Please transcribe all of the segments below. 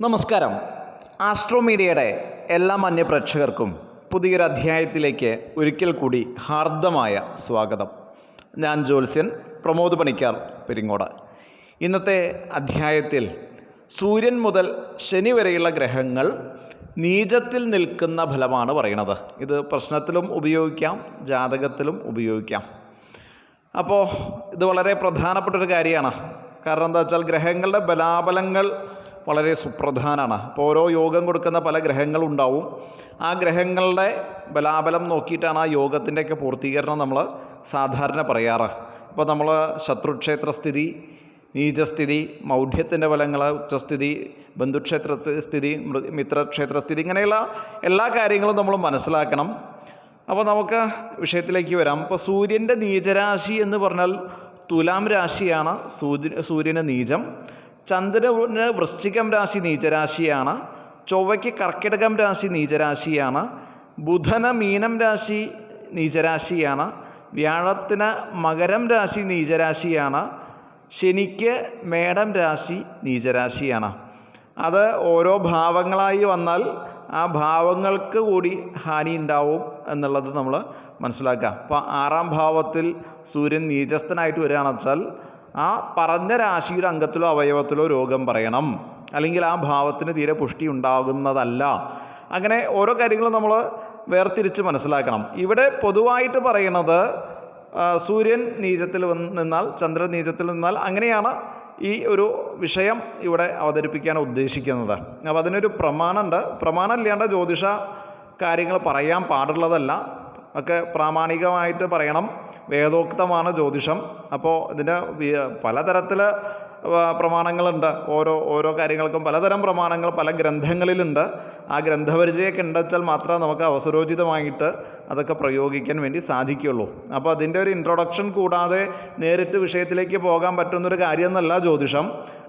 നമസ്കാരം. ആസ്ട്രോമീഡിയയുടെ എല്ലാ മാന്യ പ്രേക്ഷകർക്കും പുതിയൊരു അധ്യായത്തിലേക്ക് ഒരിക്കൽ കൂടി ഹാർദമായ സ്വാഗതം. ഞാൻ ജ്യോത്സ്യൻ പ്രമോദ് പണിക്കാർ പെരിങ്ങോട്. ഇന്നത്തെ അധ്യായത്തിൽ സൂര്യൻ മുതൽ ശനി വരെയുള്ള ഗ്രഹങ്ങൾ നീചത്തിൽ നിൽക്കുന്ന ഫലമാണ് പറയുന്നത്. ഇത് പ്രശ്നത്തിലും ഉപയോഗിക്കാം ജാതകത്തിലും ഉപയോഗിക്കാം. അപ്പോൾ ഇത് വളരെ പ്രധാനപ്പെട്ട ഒരു കാര്യമാണ്. കാരണം എന്താ വെച്ചാൽ ഗ്രഹങ്ങളുടെ ബലാബലങ്ങൾ വളരെ സുപ്രധാനമാണ് അപ്പോൾ ഓരോ യോഗം കൊടുക്കുന്ന പല ഗ്രഹങ്ങളുണ്ടാവും. ആ ഗ്രഹങ്ങളുടെ ബലാബലം നോക്കിയിട്ടാണ് ആ യോഗത്തിന്റെയൊക്കെ പൂർത്തീകരണം നമ്മൾ സാധാരണ പറയാറ്. ഇപ്പോൾ നമ്മൾ ശത്രുക്ഷേത്രസ്ഥിതി നീചസ്ഥിതി മൗഢ്യത്തിന്റെ ഫലങ്ങൾ ഉച്ചസ്ഥിതി ബന്ധുക്ഷേത്ര സ്ഥിതി മൃ- മിത്രക്ഷേത്ര സ്ഥിതി ഇങ്ങനെയുള്ള എല്ലാ കാര്യങ്ങളും നമ്മൾ മനസ്സിലാക്കണം. അപ്പോൾ നമുക്ക് വിഷയത്തിലേക്ക് വരാം. അപ്പോൾ സൂര്യന്റെ നീചരാശി എന്ന് പറഞ്ഞാൽ തുലാം രാശിയാണ് സൂര്യ സൂര്യന് നീചം. ചന്ദ്രന് വൃശ്ചികം രാശി നീചരാശിയാണ് ചൊവ്വയ്ക്ക് കർക്കിടകം രാശി നീചരാശിയാണ് ബുധന മീനം രാശി നീചരാശിയാണ് വ്യാഴത്തിന് മകരം രാശി നീചരാശിയാണ് ശനിക്ക് മേടം രാശി നീചരാശിയാണ്. അത് ഓരോ ഭാവങ്ങളായി വന്നാൽ ആ ഭാവങ്ങൾക്ക് കൂടി ഹാനി ഉണ്ടാവും എന്നുള്ളത് നമ്മൾ മനസ്സിലാക്കുക. അപ്പോൾ ആറാം ഭാവത്തിൽ സൂര്യൻ നീചസ്ഥനായിട്ട് വരികയാണെന്ന് വെച്ചാൽ ആ പറഞ്ഞ രാശിയുടെ അംഗത്തിലോ അവയവത്തിലോ രോഗം പറയണം. അല്ലെങ്കിൽ ആ ഭാവത്തിന് തീരെ പുഷ്ടി ഉണ്ടാകുന്നതല്ല. അങ്ങനെ ഓരോ കാര്യങ്ങളും നമ്മൾ വേർതിരിച്ച് മനസ്സിലാക്കണം. ഇവിടെ പൊതുവായിട്ട് പറയുന്നത് സൂര്യൻ നീചത്തിൽ നിന്നാൽ ചന്ദ്രൻ നീചത്തിൽ നിന്നാൽ അങ്ങനെയാണ് ഈ ഒരു വിഷയം ഇവിടെ അവതരിപ്പിക്കാൻ ഉദ്ദേശിക്കുന്നത്. അപ്പോൾ അതിനൊരു പ്രമാണമുണ്ട്. പ്രമാണം ഇല്ലാണ്ട് ജ്യോതിഷ കാര്യങ്ങൾ പറയാൻ പാടുള്ളതല്ല. ഒക്കെ പ്രാമാണികമായിട്ട് പറയണം. വേദോക്തമാണ് ജ്യോതിഷം. അപ്പോൾ ഇതിന്റെ പലതരത്തിൽ പ്രമാണങ്ങളുണ്ട്. ഓരോ ഓരോ കാര്യങ്ങൾക്കും പലതരം പ്രമാണങ്ങൾ പല ഗ്രന്ഥങ്ങളിലുണ്ട്. ആ ഗ്രന്ഥപരിചയമൊക്കെ ഉണ്ടെച്ചാൽ മാത്രമേ നമുക്ക് അവസരോചിതമായിട്ട് അതൊക്കെ പ്രയോഗിക്കാൻ വേണ്ടി സാധിക്കുള്ളൂ അപ്പോൾ അതിന്റെ ഒരു ഇൻട്രൊഡക്ഷൻ കൂടാതെ നേരിട്ട് വിഷയത്തിലേക്ക് പോകാൻ പറ്റുന്നൊരു കാര്യമെന്നല്ല ജ്യോതിഷം.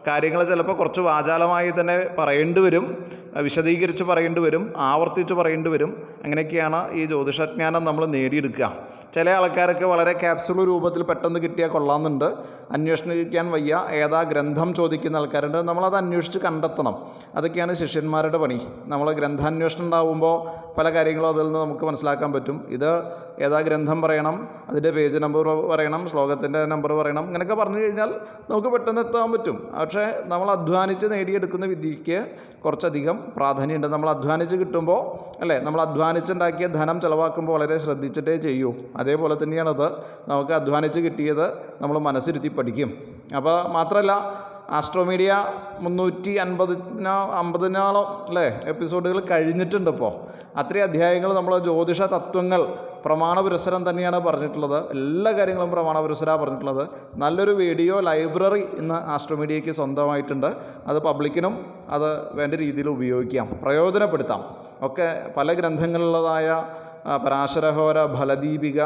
കാര്യങ്ങൾ ചിലപ്പോൾ കുറച്ച് വാചാലമായി തന്നെ പറയേണ്ടി വരും വിശദീകരിച്ച് പറയേണ്ടി വരും ആവർത്തിച്ച് പറയേണ്ടി വരും. അങ്ങനെയൊക്കെയാണ് ഈ ജ്യോതിഷജ്ഞാനം നമ്മൾ നേടിയെടുക്കുക. ചില ആൾക്കാരൊക്കെ വളരെ ക്യാപ്സുൾ രൂപത്തിൽ പെട്ടെന്ന് കിട്ടിയാൽ കൊള്ളാമെന്നുണ്ട്. അന്വേഷിക്കാൻ വയ്യ ഏതാ ഗ്രന്ഥം ചോദിക്കുന്ന ആൾക്കാരുണ്ട്. നമ്മളത് അന്വേഷിച്ച് കണ്ടെത്തണം. അതൊക്കെയാണ് ശിഷ്യന്മാരുടെ പണി. നമ്മൾ ഗ്രന്ഥാന്വേഷണം ഉണ്ടാവുമ്പോൾ പല കാര്യങ്ങളും അതിൽ നിന്ന് നമുക്ക് മനസ്സിലാക്കാൻ പറ്റും. ഇത് ഏതാ ഗ്രന്ഥം പറയണം അതിന്റെ പേജ് നമ്പർ പറയണം ശ്ലോകത്തിന്റെ നമ്പർ പറയണം ഇങ്ങനെയൊക്കെ പറഞ്ഞു കഴിഞ്ഞാൽ നമുക്ക് പെട്ടെന്ന് എത്താൻ പറ്റും. പക്ഷേ നമ്മൾ അധ്വാനിച്ച് നേടിയെടുക്കുന്ന വിദ്യയ്ക്ക് കുറച്ചധികം പ്രാധാന്യമുണ്ട്. നമ്മൾ അധ്വാനിച്ച് കിട്ടുമ്പോൾ അല്ലേ? നമ്മൾ അധ്വാനിച്ചുണ്ടാക്കിയ ധനം ചിലവാക്കുമ്പോൾ വളരെ ശ്രദ്ധിച്ചിട്ടേ ചെയ്യൂ. അതേപോലെ തന്നെയാണത്. നമുക്ക് അധ്വാനിച്ച് കിട്ടിയത് നമ്മൾ മനസ്സിരുത്തി പഠിക്കും. അപ്പോൾ മാത്രമല്ല ആസ്ട്രോമീഡിയ മുന്നൂറ്റി അൻപതിനോ അമ്പതിനാളോ അല്ലേ എപ്പിസോഡുകൾ കഴിഞ്ഞിട്ടുണ്ട് ഇപ്പോൾ അത്രയും അധ്യായങ്ങൾ നമ്മൾ ജ്യോതിഷ തത്വങ്ങൾ പ്രമാണ പുരസരം തന്നെയാണ് പറഞ്ഞിട്ടുള്ളത്. എല്ലാ കാര്യങ്ങളും പ്രമാണ പുരസരമാണ് പറഞ്ഞിട്ടുള്ളത്. നല്ലൊരു വീഡിയോ ലൈബ്രറി ഇന്ന് ആസ്ട്രോമീഡിയയ്ക്ക് സ്വന്തമായിട്ടുണ്ട്. അത് പബ്ലിക്കിനും അത് വേണ്ട രീതിയിൽ ഉപയോഗിക്കാം. പ്രയോജനപ്പെടുത്താം. ഒക്കെ പല ഗ്രന്ഥങ്ങളിലുള്ളതായ പരാശരഹോര ഫലദീപിക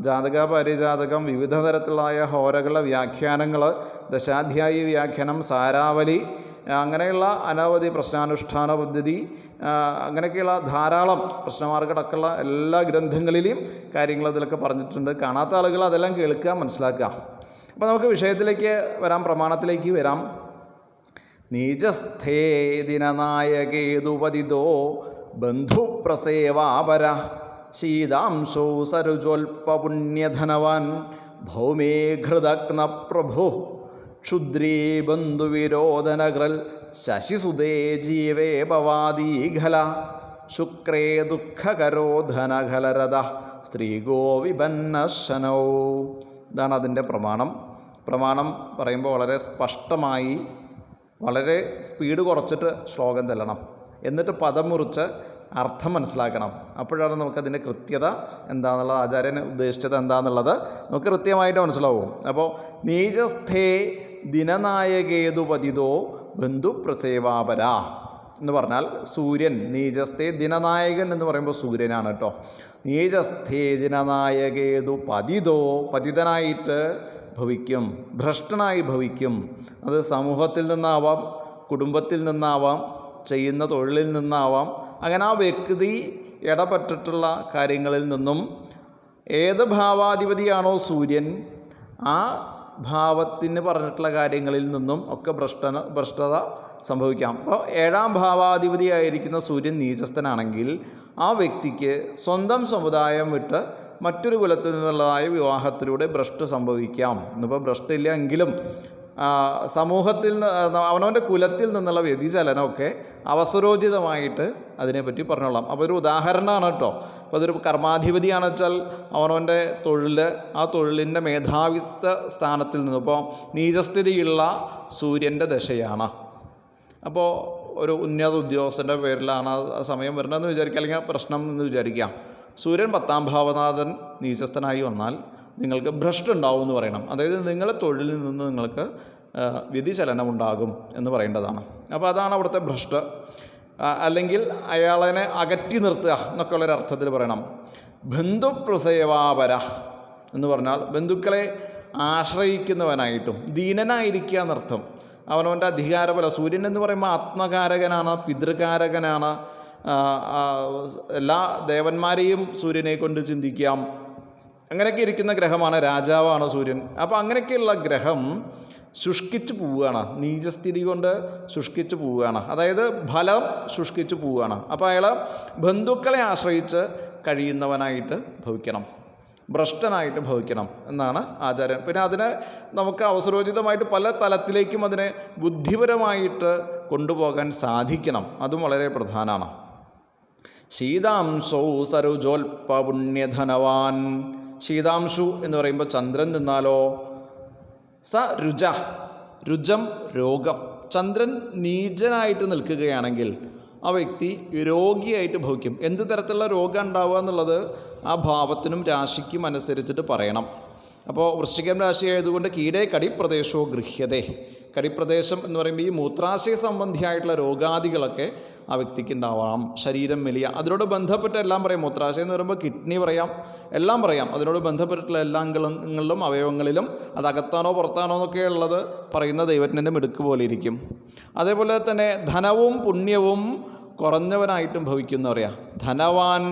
ജാതക പരിജാതകം വിവിധ തരത്തിലായ ഹോരകളുടെ വ്യാഖ്യാനങ്ങൾ ദശാധ്യായി വ്യാഖ്യാനം സാരാവലി അങ്ങനെയുള്ള അനവധി പ്രശ്നാനുഷ്ഠാന പദ്ധതി അങ്ങനെയൊക്കെയുള്ള ധാരാളം പ്രശ്നമാർഗടക്കമുള്ള എല്ലാ ഗ്രന്ഥങ്ങളിലെയും കാര്യങ്ങൾ അതിലൊക്കെ പറഞ്ഞിട്ടുണ്ട്. കാണാത്ത ആളുകൾ അതെല്ലാം കേൾക്കുക മനസ്സിലാക്കുക. അപ്പോൾ നമുക്ക് വിഷയത്തിലേക്ക് വരാം പ്രമാണത്തിലേക്ക് വരാം. നീചസ്ഥേ ദിനനായകേതുപതിതോ ബന്ധുപ്രസേവാപര. ശീതാംശോ സരുജോൽപുണ്യധനവാൻ ഭൗമേ ഘൃതഗ്ന പ്രഭു ക്ഷുദ്രീ ബന്ധുവിരോധനഗ്രൽ ശശിസുതേ ജീവേ ഭവാദീഘല ശുക്രേ ദുഃഖകരോ ധനഖലരഥ സ്ത്രീകോ വിപന്നശനോ ഇതാണ് അതിന്റെ പ്രമാണം. പ്രമാണം പറയുമ്പോൾ വളരെ സ്പഷ്ടമായി വളരെ സ്പീഡ് കുറച്ചിട്ട് ശ്ലോകം ചെല്ലണം. എന്നിട്ട് പദം മുറിച്ച് അർത്ഥം മനസ്സിലാക്കണം. അപ്പോഴാണ് നമുക്കതിന്റെ കൃത്യത എന്താണെന്നുള്ളത് ആചാര്യൻ ഉദ്ദേശിച്ചത് എന്താണെന്നുള്ളത് നമുക്ക് കൃത്യമായിട്ട് മനസ്സിലാവും. അപ്പോൾ നീചസ്ഥേ ദിനനായകേതുപതിതോ ബന്ധുപ്രസേവാപര എന്ന് പറഞ്ഞാൽ സൂര്യൻ നീചസ്ഥേ ദിനനായകൻ എന്ന് പറയുമ്പോൾ സൂര്യനാണ് കേട്ടോ. നീചസ്ഥേ ദിനനായകേതു പതിതോ പതിതനായിട്ട് ഭവിക്കും ഭ്രഷ്ടനായി ഭവിക്കും. അത് സമൂഹത്തിൽ നിന്നാവാം കുടുംബത്തിൽ നിന്നാവാം ചെയ്യുന്ന തൊഴിലിൽ നിന്നാവാം അങ്ങനെ ആ വ്യക്തി ഇടപെട്ടിട്ടുള്ള കാര്യങ്ങളിൽ നിന്നും ഏത് ഭാവാധിപതിയാണോ സൂര്യൻ ആ ഭാവത്തിന് പറഞ്ഞിട്ടുള്ള കാര്യങ്ങളിൽ നിന്നും ഒക്കെ ഭ്രഷ്ട ഭ്രഷ്ടത സംഭവിക്കാം. അപ്പോൾ ഏഴാം ഭാവാധിപതിയായിരിക്കുന്ന സൂര്യൻ നീചസ്ഥനാണെങ്കിൽ ആ വ്യക്തിക്ക് സ്വന്തം സമുദായം വിട്ട് മറ്റൊരു കുലത്തിൽ നിന്നുള്ളതായ വിവാഹത്തിലൂടെ ഭ്രഷ്ട് സംഭവിക്കാം. ഇന്നിപ്പോൾ ഭ്രഷ്ടില്ല എങ്കിലും സമൂഹത്തിൽ അവനവന്റെ കുലത്തിൽ നിന്നുള്ള വ്യതിചലനമൊക്കെ അവസരോചിതമായിട്ട് അതിനെപ്പറ്റി പറഞ്ഞോളാം. അപ്പോൾ ഒരു ഉദാഹരണമാണ് കേട്ടോ. അപ്പോൾ അതൊരു കർമാധിപതിയാണ് വെച്ചാൽ അവനവന്റെ തൊഴിൽ ആ തൊഴിലിന്റെ മേധാവിത്വ സ്ഥാനത്തിൽ നിന്ന്. ഇപ്പോൾ നീചസ്ഥിതിയുള്ള സൂര്യന്റെ ദശയാണ്. അപ്പോൾ ഒരു ഉന്നത ഉദ്യോഗസ്ഥന്റെ പേരിലാണ് ആ സമയം വരുന്നതെന്ന് വിചാരിക്കുക അല്ലെങ്കിൽ പ്രശ്നം എന്ന് വിചാരിക്കാം സൂര്യൻ പത്താം ഭാവനാഥൻ നീചസ്ഥനായി വന്നാൽ നിങ്ങൾക്ക് ഭ്രഷ്ട് ഉണ്ടാവും എന്ന് പറയണം. അതായത് നിങ്ങളുടെ തൊഴിലിൽ നിന്ന് നിങ്ങൾക്ക് വ്യതിചലനം ഉണ്ടാകും എന്ന് പറയേണ്ടതാണ്. അപ്പോൾ അതാണ് അവിടുത്തെ ഭ്രഷ്ട്. അല്ലെങ്കിൽ അയാളെ അകറ്റി നിർത്തുക എന്നൊക്കെ ഉള്ളൊരു അർത്ഥത്തിൽ പറയണം. ബന്ധുപ്രസേവാപര എന്ന് പറഞ്ഞാൽ ബന്ധുക്കളെ ആശ്രയിക്കുന്നവനായിട്ടും ദീനനായിരിക്കുക എന്നർത്ഥം അവനവന്റെ അധികാരബല സൂര്യൻ എന്ന് പറയുമ്പോൾ ആത്മകാരകനാണ് പിതൃകാരകനാണ്. എല്ലാ ദേവന്മാരെയും സൂര്യനെ കൊണ്ട് ചിന്തിക്കാം. അങ്ങനെയൊക്കെ ഇരിക്കുന്ന ഗ്രഹമാണ് രാജാവാണ് സൂര്യൻ. അപ്പോൾ അങ്ങനെയൊക്കെയുള്ള ഗ്രഹം ശുഷ്കിച്ച് പോവുകയാണ്. നീചസ്ഥിതി കൊണ്ട് ശുഷ്കിച്ച് പോവുകയാണ്. അതായത് ഫലം ശുഷ്കിച്ച് പോവുകയാണ്. അപ്പോൾ അയാൾ ബന്ധുക്കളെ ആശ്രയിച്ച് കഴിയുന്നവനായിട്ട് ഭവിക്കണം. ഭ്രഷ്ടനായിട്ട് ഭവിക്കണം എന്നാണ് ആചാര്യൻ പിന്നെ അതിനെ നമുക്ക് അവസരോചിതമായിട്ട് പല തലത്തിലേക്കും അതിനെ ബുദ്ധിപരമായിട്ട് കൊണ്ടുപോകാൻ സാധിക്കണം. അതും വളരെ പ്രധാനമാണ്. ശീതാംശൗ സരുജോൽപുണ്യധനവാൻ ശീതാംശു എന്ന് പറയുമ്പോൾ ചന്ദ്രൻ നിന്നാലോ? സ രുജ. രുജം രോഗം. ചന്ദ്രൻ നീചനായിട്ട് നിൽക്കുകയാണെങ്കിൽ ആ വ്യക്തി രോഗിയായിട്ട് ഭവിക്കും. എന്ത് തരത്തിലുള്ള രോഗം ഉണ്ടാവുക എന്നുള്ളത് ആ ഭാവത്തിനും രാശിക്കും അനുസരിച്ചിട്ട് പറയണം. അപ്പോൾ വൃശ്ചികം രാശി ആയതുകൊണ്ട് കീടേ കടി പ്രദേശവും ഗൃഹ്യതേ. കടിപ്രദേശം എന്ന് പറയുമ്പോൾ ഈ മൂത്രാശയ സംബന്ധിയായിട്ടുള്ള രോഗാദികളൊക്കെ ആ വ്യക്തിക്ക് ഉണ്ടാവാം. ശരീരം വലിയ അതിനോട് ബന്ധപ്പെട്ട എല്ലാം പറയാം. മൂത്രാശയം എന്ന് പറയുമ്പോൾ കിഡ്നി പറയാം. എല്ലാം പറയാം. അതിനോട് ബന്ധപ്പെട്ടിട്ടുള്ള എല്ലാ അംഗങ്ങളിലും അവയവങ്ങളിലും അത് അകത്താണോ പുറത്താണോ എന്നൊക്കെ ഉള്ളത് പറയുന്ന ദൈവത്തിന്റെ മിടുക്ക് പോലെ ഇരിക്കും. അതേപോലെ തന്നെ ധനവും പുണ്യവും കുറഞ്ഞവനായിട്ടും ഭവിക്കുന്ന പറയാം. ധനവാൻ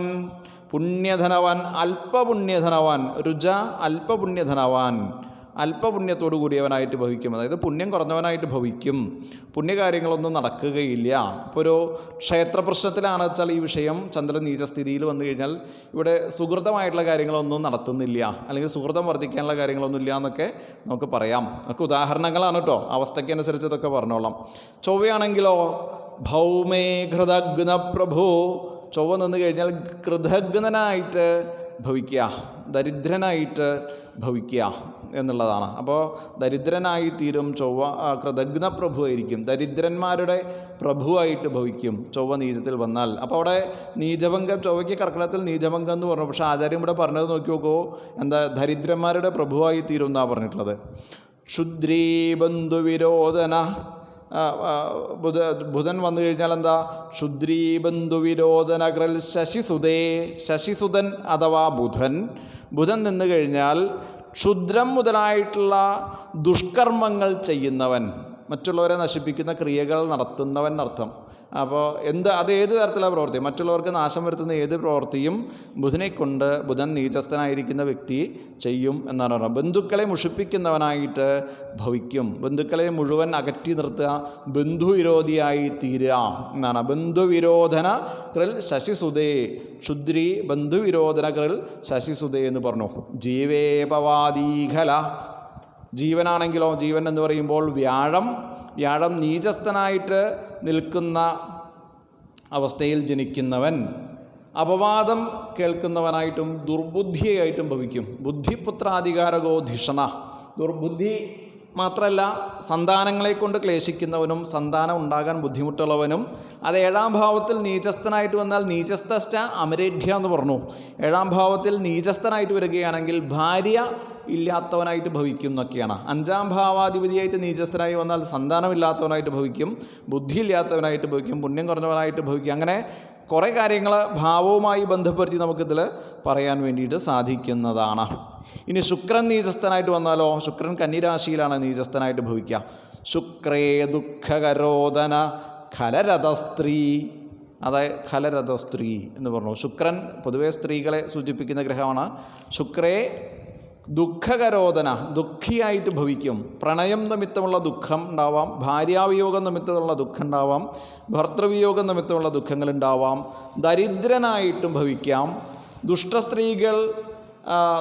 പുണ്യധനവാൻ അല്പപുണ്യധനവാൻ രുച അല്പപുണ്യധനവാൻ അല്പപുണ്യത്തോടു കൂടിയവനായിട്ട് ഭവിക്കും. അതായത് പുണ്യം കുറഞ്ഞവനായിട്ട് ഭവിക്കും. പുണ്യകാര്യങ്ങളൊന്നും നടക്കുകയില്ല. ഇപ്പോൾ ഒരു ക്ഷേത്ര പ്രശ്നത്തിലാണ് വെച്ചാൽ ഈ വിഷയം ചന്ദ്രൻ നീചസ്ഥിതിയിൽ വന്നു കഴിഞ്ഞാൽ ഇവിടെ സുഹൃതമായിട്ടുള്ള കാര്യങ്ങളൊന്നും നടത്തുന്നില്ല. അല്ലെങ്കിൽ സുഹൃതം വർദ്ധിക്കാനുള്ള കാര്യങ്ങളൊന്നും ഇല്ല എന്നൊക്കെ നമുക്ക് പറയാം. നമുക്ക് ഉദാഹരണങ്ങളാണ് കേട്ടോ. അവസ്ഥയ്ക്കനുസരിച്ച് ഇതൊക്കെ പറഞ്ഞോളാം. ചൊവ്വയാണെങ്കിലോ ഭൗമേ ഘൃതഗ്ന പ്രഭു. ചൊവ്വ നിന്ന് കഴിഞ്ഞാൽ കൃതജ്ഞനായിട്ട് ഭവിക്കുക. ദരിദ്രനായിട്ട് ഭവിക്കുക. എന്നുള്ളതാണ്. അപ്പോൾ ദരിദ്രനായി തീരും ചൊവ്വ കൃതജ്ഞ പ്രഭുവായിരിക്കും ദരിദ്രന്മാരുടെ പ്രഭുവായിട്ട് ഭവിക്കും ചൊവ്വ നീചത്തിൽ വന്നാൽ. അപ്പോൾ അവിടെ നീചഭംഗം ചൊവ്വയ്ക്ക് കർക്കിടത്തിൽ നീചഭംഗം എന്ന് പറഞ്ഞു. പക്ഷേ ആചാര്യം ഇവിടെ പറഞ്ഞത് നോക്കി നോക്കൂ. എന്താ ദരിദ്രന്മാരുടെ പ്രഭുവായി തീരും എന്നാണ് പറഞ്ഞിട്ടുള്ളത്. ക്ഷുദ്രീ ബന്ധുവിരോധന ബുധ ബുധൻ വന്നു കഴിഞ്ഞാൽ എന്താ? ക്ഷുദ്രീ ബന്ധുവിരോധനഗ്രൽ ശശിസുതേ ശശിസുതൻ അഥവാ ബുധൻ. ബുധൻ നിന്ന് കഴിഞ്ഞാൽ ക്ഷുദ്രം മുതലായിട്ടുള്ള ദുഷ്കർമ്മങ്ങൾ ചെയ്യുന്നവൻ. മറ്റുള്ളവരെ നശിപ്പിക്കുന്ന ക്രിയകൾ നടത്തുന്നവൻ എന്നർത്ഥം. അപ്പോൾ എന്ത് അത് ഏത് തരത്തിലുള്ള പ്രവൃത്തി? മറ്റുള്ളവർക്ക് നാശം വരുത്തുന്ന ഏത് പ്രവൃത്തിയും ബുധനെ കൊണ്ട് ബുധൻ നീചസ്ഥനായിരിക്കുന്ന വ്യക്തി ചെയ്യും എന്നാണ് പറയുന്നത് ബന്ധുക്കളെ മുഷിപ്പിക്കുന്നവനായിട്ട് ഭവിക്കും. ബന്ധുക്കളെ മുഴുവൻ അകറ്റി നിർത്തുക ബന്ധുവിരോധിയായി തീരുക എന്നാണ്. ബന്ധുവിരോധന കൃൽ ശശിസുതേ ക്ഷുദ്രി ബന്ധുവിരോധന കൃൽ ശശിസുതേ എന്ന് പറഞ്ഞു. ജീവേപവാദീഖല. ജീവനാണെങ്കിലോ ജീവൻ എന്ന് പറയുമ്പോൾ വ്യാഴം വ്യാഴം നീചസ്ഥനായിട്ട് നിൽക്കുന്ന അവസ്ഥയിൽ ജനിക്കുന്നവൻ അപവാദം കേൾക്കുന്നവനായിട്ടും ദുർബുദ്ധിയായിട്ടും ഭവിക്കും. ബുദ്ധിപുത്രാധികാരകോ ധിഷണ. ദുർബുദ്ധി മാത്രമല്ല സന്താനങ്ങളെ കൊണ്ട് ക്ലേശിക്കുന്നവനും സന്താനം ഉണ്ടാകാൻ ബുദ്ധിമുട്ടുള്ളവനും അത് ഏഴാം ഭാവത്തിൽ നീചസ്ഥനായിട്ട് വന്നാൽ നീചസ്ഥ അമരേഢ്യ എന്ന് പറഞ്ഞു. ഏഴാം ഭാവത്തിൽ നീചസ്ഥനായിട്ട് വരികയാണെങ്കിൽ ഭാര്യ ഇല്ലാത്തവനായിട്ട് ഭവിക്കും എന്നൊക്കെയാണ്. അഞ്ചാം ഭാവാധിപതിയായിട്ട് നീചസ്ഥനായി വന്നാൽ സന്താനമില്ലാത്തവനായിട്ട് ഭവിക്കും ബുദ്ധിയില്ലാത്തവനായിട്ട് ഭവിക്കും പുണ്യം കുറഞ്ഞവനായിട്ട് ഭവിക്കും. അങ്ങനെ കുറേ കാര്യങ്ങൾ ഭാവവുമായി ബന്ധപ്പെടുത്തി നമുക്കിതിൽ പറയാൻ വേണ്ടിയിട്ട് സാധിക്കുന്നതാണ്. ഇനി ശുക്രൻ നീചസ്ഥനായിട്ട് വന്നാലോ? ശുക്രൻ കന്നിരാശിയിലാണ് നീചസ്ഥനായിട്ട് ഭവിക്കുക. ശുക്രേ ദുഃഖകരോധന ഖലരഥ സ്ത്രീ അതായത് ഖലരഥ സ്ത്രീ എന്ന് പറഞ്ഞു. ശുക്രൻ പൊതുവേ സ്ത്രീകളെ സൂചിപ്പിക്കുന്ന ഗ്രഹമാണ്. ശുക്രേ ദുഃഖകരോധന ദുഃഖിയായിട്ട് ഭവിക്കും. പ്രണയം നിമിത്തമുള്ള ദുഃഖം ഉണ്ടാവാം ഭാര്യാവിയോഗം നിമിത്തമുള്ള ദുഃഖം ഉണ്ടാവാം ഭർത്തൃവിയോഗം നിമിത്തമുള്ള ദുഃഖങ്ങൾ ഉണ്ടാവാം ദരിദ്രനായിട്ടും ഭവിക്കാം. ദുഷ്ടസ്ത്രീകൾ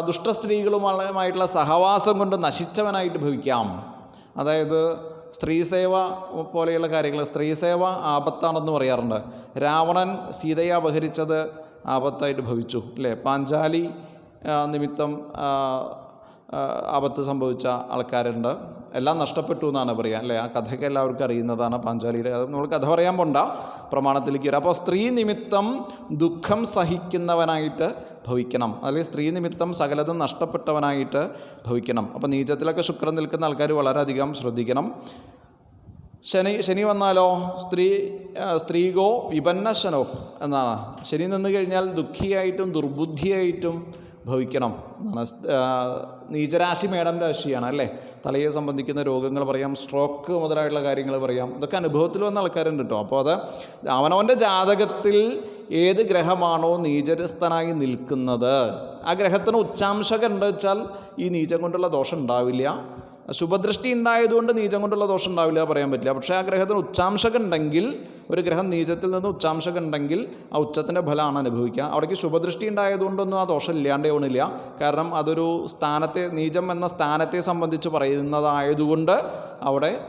ദുഷ്ടസ്ത്രീകളുമായിട്ടുള്ള സഹവാസം കൊണ്ട് നശിച്ചവനായിട്ട് ഭവിക്കാം. അതായത് സ്ത്രീ സേവ പോലെയുള്ള കാര്യങ്ങൾ സ്ത്രീ സേവ ആപത്താണെന്ന് പറയാറുണ്ട്. രാവണൻ സീതയെ അപഹരിച്ചത് ആപത്തായിട്ട് ഭവിച്ചു അല്ലേ? പാഞ്ചാലി നിമിത്തം ആപത്ത് സംഭവിച്ച ആൾക്കാരുണ്ട്. എല്ലാം നഷ്ടപ്പെട്ടു എന്നാണ് പറയുക അല്ലേ? ആ കഥയൊക്കെ എല്ലാവർക്കും അറിയുന്നതാണ് പാഞ്ചാലിയുടെ. അത് നമ്മൾ കഥ പറയാൻ പോണ്ട പ്രമാണത്തിലേക്ക് വരാം. അപ്പോൾ സ്ത്രീ നിമിത്തം ദുഃഖം സഹിക്കുന്നവനായിട്ട് ഭവിക്കണം. അല്ലെങ്കിൽ സ്ത്രീ നിമിത്തം സകലതും നഷ്ടപ്പെട്ടവനായിട്ട് ഭവിക്കണം. അപ്പോൾ നീചത്തിലൊക്കെ ശുക്രൻ നിൽക്കുന്ന ആൾക്കാർ വളരെയധികം ശ്രദ്ധിക്കണം. ശനി ശനി വന്നാലോ? സ്ത്രീ സ്ത്രീകോ വിപന്നശനോ എന്നാണ്. ശനി നിന്ന് കഴിഞ്ഞാൽ ദുഃഖിയായിട്ടും ദുർബുദ്ധിയായിട്ടും ഭവിക്കണം എന്നാണ് നീചരാശി മേടം രാശിയാണ് അല്ലേ? തലയെ സംബന്ധിക്കുന്ന രോഗങ്ങൾ പറയാം സ്ട്രോക്ക് മുതലായിട്ടുള്ള കാര്യങ്ങൾ പറയാം. ഇതൊക്കെ അനുഭവത്തിൽ വന്ന ആൾക്കാരുണ്ട് കേട്ടോ അപ്പോൾ അത് അവനവന്റെ ജാതകത്തിൽ ഏത് ഗ്രഹമാണോ നീചരസ്ഥനായി നിൽക്കുന്നത്. ആ ഗ്രഹത്തിന് ഉച്ചാംശകം ഉണ്ട് വെച്ചാൽ ഈ നീചം കൊണ്ടുള്ള ദോഷം ഉണ്ടാവില്ല. ശുഭദൃഷ്ടി ഉണ്ടായതുകൊണ്ട് നീചം കൊണ്ടുള്ള ദോഷം ഉണ്ടാവില്ല പറയാൻ പറ്റില്ല. പക്ഷേ ആ ഗ്രഹത്തിന് ഉച്ചാംശകം ഉണ്ടെങ്കിൽ ഒരു ഗ്രഹം നീചത്തിൽ നിന്ന് ഉച്ചാംശകം ഉണ്ടെങ്കിൽ ആ ഉച്ചത്തിന്റെ ഫലമാണ് അനുഭവിക്കുക. അവിടേക്ക് ശുഭദൃഷ്ടി ഉണ്ടായതുകൊണ്ടൊന്നും ആ ദോഷം ഇല്ലാണ്ടേ പോണില്ല. കാരണം അതൊരു സ്ഥാനത്തെ നീചം എന്ന സ്ഥാനത്തെ സംബന്ധിച്ച് പറയുന്നതായതുകൊണ്ട് അവിടെ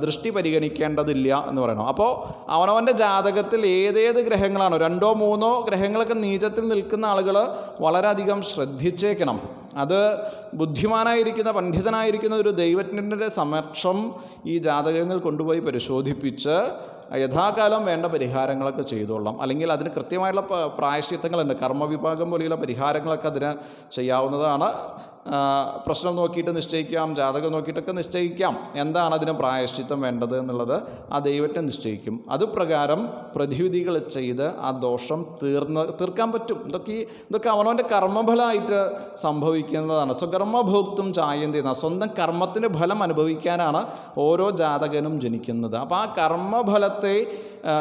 ദൃഷ്ടി പരിഗണിക്കേണ്ടതില്ല എന്ന് പറയണം. അപ്പോൾ അവനവന്റെ ജാതകത്തിൽ ഏതേത് ഗ്രഹങ്ങളാണോ രണ്ടോ മൂന്നോ ഗ്രഹങ്ങളൊക്കെ നീചത്തിൽ നിൽക്കുന്ന ആളുകൾ വളരെയധികം ശ്രദ്ധിച്ചേക്കണം. അത് ബുദ്ധിമാനായിരിക്കുന്ന പണ്ഡിതനായിരിക്കുന്ന ഒരു ദൈവജ്ഞന്റെ സമക്ഷം ഈ ജാതകങ്ങൾ കൊണ്ടുപോയി പരിശോധിപ്പിച്ച് യഥാകാലം വേണ്ട പരിഹാരങ്ങളൊക്കെ ചെയ്തോളാം. അല്ലെങ്കിൽ അതിന് കൃത്യമായിട്ടുള്ള പ- പ്രായശ്ചിത്തങ്ങളുണ്ട്. കർമ്മവിഭാഗം പോലെയുള്ള പരിഹാരങ്ങളൊക്കെ അതിന് ചെയ്യാവുന്നതാണ്. പ്രശ്നം നോക്കിയിട്ട് നിശ്ചയിക്കാം ജാതകം നോക്കിയിട്ടൊക്കെ നിശ്ചയിക്കാം. എന്താണ് അതിന് പ്രായശ്ചിത്തം വേണ്ടത് എന്നുള്ളത് ആ ദൈവത്തെ നിശ്ചയിക്കും. അത് പ്രകാരം പ്രതിവിധികൾ ചെയ്ത് ആ ദോഷം തീർന്ന് തീർക്കാൻ പറ്റും. ഇതൊക്കെ ഇതൊക്കെ അവനവന്റെ കർമ്മഫലമായിട്ട് സംഭവിക്കുന്നതാണ്. സ്വകർമ്മഭോക്തും ചായന്തി എന്ന സ്വന്തം കർമ്മത്തിന് ഫലം അനുഭവിക്കാനാണ് ഓരോ ജാതകനും ജനിക്കുന്നത്. അപ്പോൾ ആ കർമ്മഫലത്തെ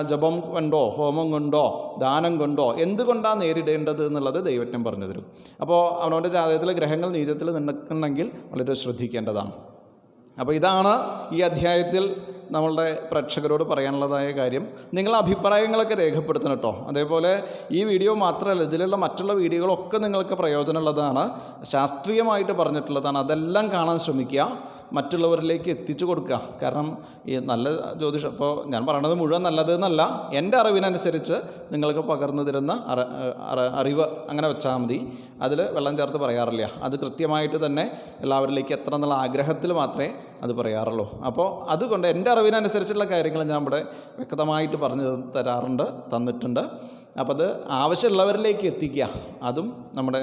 ജപം കൊണ്ടോ ഹോമം കൊണ്ടോ ദാനം കൊണ്ടോ എന്തുകൊണ്ടാണ് നേരിടേണ്ടത് എന്നുള്ളത് ദൈവജ്ഞം പറഞ്ഞു തരും. അപ്പോൾ അവനവന്റെ ജാതകത്തിൽ ഗ്രഹങ്ങൾ നീചത്തിൽ നിൽക്കുന്നെങ്കിൽ വളരെ ശ്രദ്ധിക്കേണ്ടതാണ്. അപ്പോൾ ഇതാണ് ഈ അധ്യായത്തിൽ നമ്മളുടെ പ്രേക്ഷകരോട് പറയാനുള്ളതായ കാര്യം. നിങ്ങൾ അഭിപ്രായങ്ങളൊക്കെ രേഖപ്പെടുത്തണം കേട്ടോ. അതേപോലെ ഈ വീഡിയോ മാത്രമല്ല ഇതിലുള്ള മറ്റുള്ള വീഡിയോകളൊക്കെ നിങ്ങൾക്ക് പ്രയോജനമുള്ളതാണ്. ശാസ്ത്രീയമായിട്ട് പറഞ്ഞിട്ടുള്ളതാണ്. അതെല്ലാം കാണാൻ ശ്രമിക്കുക. മറ്റുള്ളവരിലേക്ക് എത്തിച്ചു കൊടുക്കുക. കാരണം ഈ നല്ല ജ്യോതിഷം അപ്പോൾ ഞാൻ പറയണത് മുഴുവൻ നല്ലത് എന്നല്ല എന്റെ അറിവിനനുസരിച്ച് നിങ്ങൾക്ക് പകർന്നു തരുന്ന അറ- അറ- അറിവ് അങ്ങനെ വെച്ചാൽ മതി. അതിൽ വെള്ളം ചേർത്ത് പറയാറില്ല. അത് കൃത്യമായിട്ട് തന്നെ എല്ലാവരിലേക്ക് എത്ര എന്നുള്ള ആഗ്രഹത്തിൽ മാത്രമേ അത് പറയാറുള്ളൂ. അപ്പോൾ അതുകൊണ്ട് എന്റെ അറിവിനനുസരിച്ചുള്ള കാര്യങ്ങൾ ഞാൻ ഇവിടെ വ്യക്തമായിട്ട് പറഞ്ഞു തരാറുണ്ട് തന്നിട്ടുണ്ട്. അപ്പോൾ അത് ആവശ്യമുള്ളവരിലേക്ക് എത്തിക്കുക. അതും നമ്മുടെ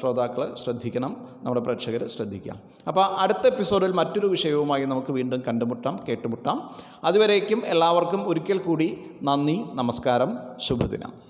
ശ്രോതാക്കൾ ശ്രദ്ധിക്കണം നമ്മുടെ പ്രേക്ഷകർ ശ്രദ്ധിക്കുക. അപ്പോൾ അടുത്ത എപ്പിസോഡിൽ മറ്റൊരു വിഷയവുമായി നമുക്ക് വീണ്ടും കണ്ടുമുട്ടാം കേട്ടുമുട്ടാം. അതുവരേക്കും എല്ലാവർക്കും ഒരിക്കൽ കൂടി നന്ദി നമസ്കാരം ശുഭദിനം.